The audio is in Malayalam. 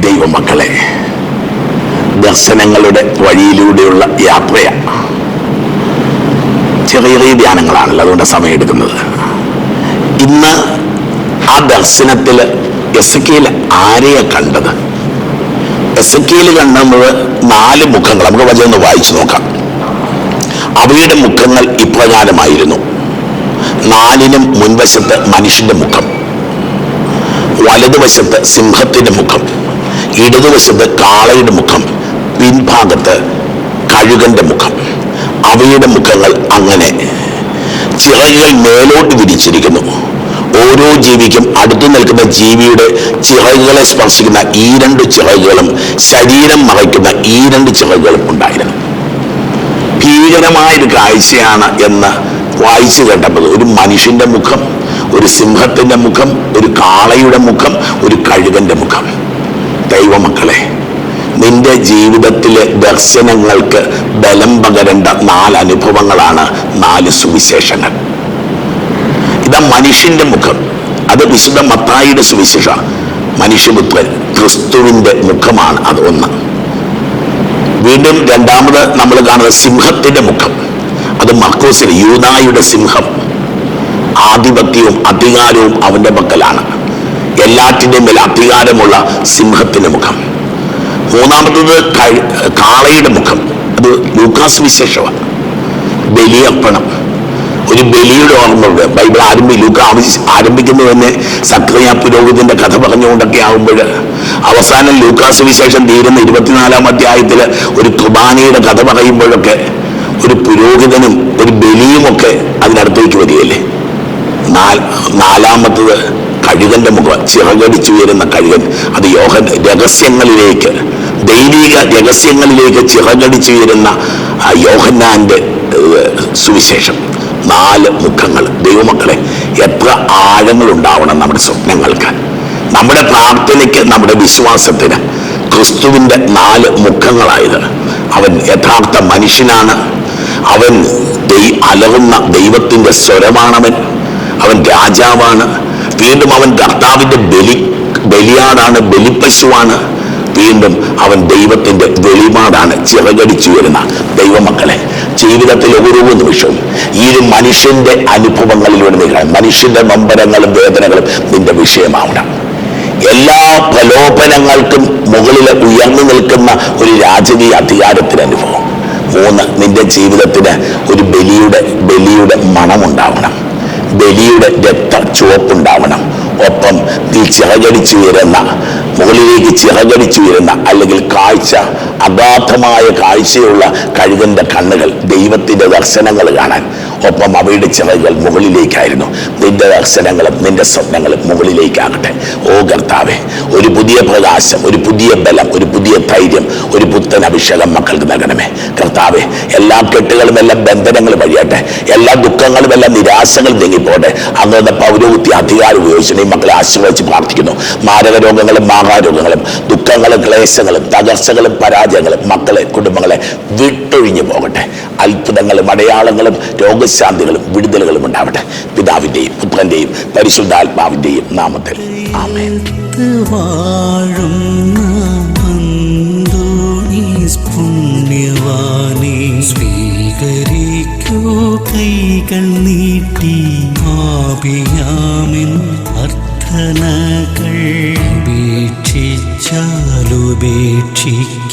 ദൈവമക്കളെ ദർശനങ്ങളുടെ വഴിയിലൂടെയുള്ള യാത്രയാണ് ചെറിയ ചെറിയ ധ്യാനങ്ങളാണല്ലോ അതുകൊണ്ട് സമയമെടുക്കുന്നത് ഇന്ന് ആ ദർശനത്തിൽ എസ് ആരെയാ കണ്ടത്? എസ് കണ്ടപ്പോൾ നാല് മുഖങ്ങൾ. നമുക്ക് വചനം വായിച്ചു നോക്കാം. അവയുടെ മുഖങ്ങൾ ഇപ്രകാരമായിരുന്നു. നാലിനും മുൻവശത്ത് മനുഷ്യന്റെ മുഖം വലതുവശത്ത് സിംഹത്തിന്റെ മുഖം. ഇടതുവശത്ത് കാളയുടെ മുഖം പിൻഭാഗത്ത് കഴുകന്റെ മുഖം. അവയുടെ മുഖങ്ങൾ അങ്ങനെ. ചിറകുകൾ മേലോട്ട് വിരിച്ചിരിക്കുന്നു. ഓരോ ജീവിക്കും അടുത്തു നിൽക്കുന്ന ജീവിയുടെ ചിറകുകളെ സ്പർശിക്കുന്ന ഈ രണ്ട് ചിറകുകളും ശരീരം മറയ്ക്കുന്ന ഈ രണ്ട് ചിറകുകളും ഉണ്ടായിരുന്നു. ഭീകരമായൊരു കാഴ്ചയാണ് എന്ന് വായിച്ചു കേട്ടപ്പോൾ ഒരു മനുഷ്യന്റെ മുഖം ഒരു സിംഹത്തിന്റെ മുഖം ഒരു കാളയുടെ മുഖം ഒരു കഴുകന്റെ മുഖം. ദൈവമക്കളെ നിന്റെ ജീവിതത്തിലെ ദർശനങ്ങൾക്ക് ബലം പകരേണ്ട നാല് അനുഭവങ്ങളാണ് നാല് സുവിശേഷങ്ങൾ. ഇതാ മനുഷ്യന്റെ മുഖം. അത് വിശുദ്ധ മത്തായിയുടെ സുവിശേഷ. മനുഷ്യപുത്രൻ ക്രിസ്തുവിന്റെ മുഖമാണ് അത് ഒന്ന്. വീണ്ടും രണ്ടാമത് നമ്മൾ കാണുന്നത് സിംഹത്തിന്റെ മുഖം. അത് മർക്കോസിന് യൂനായുടെ സിംഹം. ആധിപത്യവും അധികാരവും അവന്റെ പക്കലാണ്. എല്ലാറ്റിന്റെയും മേൽ അധികാരമുള്ള സിംഹത്തിന്റെ മുഖം. മൂന്നാമത്തത് കാളയുടെ മുഖം. അത് ലൂക്കാസ് വിശേഷമാണ്. ബലിയർപ്പണം. ഒരു ബലിയുടെ ഓർമ്മയുണ്ട് ബൈബിൾ ആരംഭി ലൂക്ക ആരംഭിക്കുന്നത് തന്നെ സക്രിയ പുരോഹിതന്റെ കഥ പറഞ്ഞുകൊണ്ടൊക്കെ ആകുമ്പോൾ അവസാനം ലൂക്കാസ് വിശേഷം തീരുന്ന ഇരുപത്തിനാലാം അധ്യായത്തിൽ ഒരു കുർബാനയുടെ കഥ പറയുമ്പോഴൊക്കെ ഒരു പുരോഹിതനും ഒരു ബലിയുമൊക്കെ അതിനടുത്തേക്ക് വരികയല്ലേ? നാല് നാലാമത്തത് കഴുകന്റെ മുഖം ചിറകടിച്ചു വരുന്ന കഴുകൻ. അത് യോഹൻ രഹസ്യങ്ങളിലേക്ക് ദൈവിക രഹസ്യങ്ങളിലേക്ക് ചിറകടിച്ചു വരുന്ന യോഹന്നാന്റെ സുവിശേഷം. നാല് മുഖങ്ങൾ. ദൈവമക്കളെ എത്ര ആഴങ്ങൾ ഉണ്ടാവണം നമ്മുടെ സ്വപ്നങ്ങൾക്ക്. നമ്മുടെ പ്രാർത്ഥനയ്ക്ക് നമ്മുടെ വിശ്വാസത്തിന് ക്രിസ്തുവിന്റെ നാല് മുഖങ്ങളായത്. അവൻ യഥാർത്ഥ മനുഷ്യനാണ്. അവൻ ദൈ- അലറുന്ന ദൈവത്തിന്റെ സ്വരമാണവൻ. അവൻ രാജാവാണ്. വീണ്ടും അവൻ കർത്താവിന്റെ ബലി ബലിയാടാണ് ബലിപ്പശുവാണ്. വീണ്ടും അവൻ ദൈവത്തിന്റെ വെളിപാടാണ് ചിറകടിച്ചു വരുന്ന ദൈവമക്കളെ. ജീവിതത്തിൽ ഓരോ നിമിഷവും ഈ മനുഷ്യന്റെ അനുഭവങ്ങളിലൂടെ നീക്കണം മനുഷ്യന്റെ നൊമ്പരങ്ങളും വേദനകളും നിന്റെ വിഷയമാവണം. എല്ലാ പ്രലോഭനങ്ങൾക്കും മുകളിൽ ഉയർന്നു നിൽക്കുന്ന ഒരു രാജകീയ അധികാരത്തിന് അനുഭവം. മൂന്ന് നിന്റെ ജീവിതത്തിന് ഒരു ബലിയുടെ ബലിയുടെ മണമുണ്ടാവണം. ബലിയുടെ രക്ത ചുവപ്പുണ്ടാവണം. ഒപ്പം നീ ചിറകടിച്ചു ഉയരുന്ന മുകളിലേക്ക് ചിറകടിച്ചു ഉയരുന്ന അല്ലെങ്കിൽ കാഴ്ച അഗാധമായ കാഴ്ചയുള്ള കഴുകന്റെ കണ്ണുകൾ ദൈവത്തിന്റെ ദർശനങ്ങൾ കാണാൻ ഒപ്പം അവയുടെ ചിറകൾ മുകളിലേക്കായിരുന്നു. നിന്റെ ദർശനങ്ങളും നിന്റെ സ്വപ്നങ്ങളും മുകളിലേക്കാകട്ടെ. ഓ കർത്താവെ ഒരു പുതിയ പ്രകാശം ഒരു പുതിയ ബലം ഒരു പുതിയ ധൈര്യം ഒരു പുത്തൻ അഭിഷേകം മക്കൾക്ക് നൽകണമേ. കർത്താവെ എല്ലാ കെട്ടുകളും എല്ലാം ബന്ധനങ്ങളും വഴിയട്ടെ. എല്ലാ ദുഃഖങ്ങളും എല്ലാ നിരാശകളും നീങ്ങിപ്പോട്ടെ. അങ്ങയുടെ പൗരോഹിത്യ അധികാരം ഉപയോഗിച്ച് മക്കളെ ആശീർവദിച്ച് പ്രാർത്ഥിക്കുന്നു. മാരക രോഗങ്ങളും മാഹാരോഗങ്ങളും ദുഃഖങ്ങളും ക്ലേശങ്ങളും തകർച്ചകളും പരാജയങ്ങളും മക്കളെ കുടുംബങ്ങളെ വിട്ടൊഴിഞ്ഞു പോകട്ടെ. അത്ഭുതങ്ങളും അടയാളങ്ങളും രോഗശാന്തികളും വിടുതലുകളും ഉണ്ടാവട്ടെ. പിതാവിന്റെയും പുത്രന്റെയും പരിശുദ്ധാത്മാവിന്റെയും നാമത്തിൽ. ആമേൻ. സ്വീകരിക്കൂ കൈകൾ നീട്ടി ആപിയാമിൻ cheek.